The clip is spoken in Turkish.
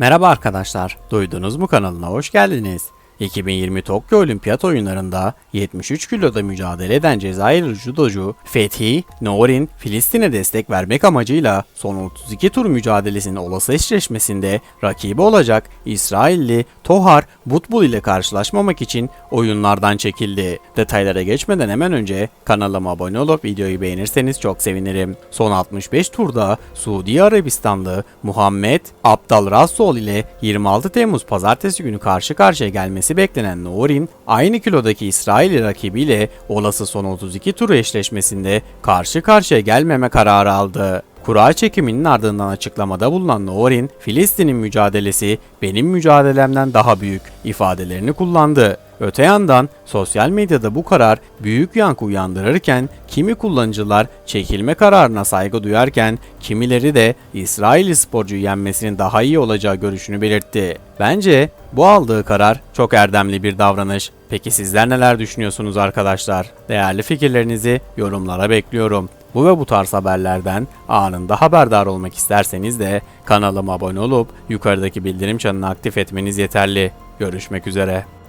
Merhaba arkadaşlar, duydunuz mu kanalına hoş geldiniz. 2020 Tokyo Olimpiyat Oyunlarında 73 kiloda mücadele eden Cezayirli judocu Fethi Norin, Filistin'e destek vermek amacıyla son 32 tur mücadelesinin olası eşleşmesinde rakibi olacak İsrailli Tohar Butbul ile karşılaşmamak için oyunlardan çekildi. Detaylara geçmeden hemen önce kanalıma abone olup videoyu beğenirseniz çok sevinirim. Son 65 turda Suudi Arabistanlı Muhammed Abdal Rasul ile 26 Temmuz pazartesi günü karşı karşıya gelmesi beklenen Nourin, aynı kilodaki İsrail rakibiyle olası son 32 tur eşleşmesinde karşı karşıya gelmeme kararı aldı. Kura çekiminin ardından açıklamada bulunan Nourin, Filistin'in mücadelesi benim mücadelemden daha büyük ifadelerini kullandı. Öte yandan sosyal medyada bu karar büyük yankı uyandırırken kimi kullanıcılar çekilme kararına saygı duyarken kimileri de İsrailli sporcuyu yenmesinin daha iyi olacağı görüşünü belirtti. Bence bu aldığı karar çok erdemli bir davranış. Peki sizler neler düşünüyorsunuz arkadaşlar? Değerli fikirlerinizi yorumlara bekliyorum. Bu ve bu tarz haberlerden anında haberdar olmak isterseniz de kanalıma abone olup yukarıdaki bildirim çanını aktif etmeniz yeterli. Görüşmek üzere.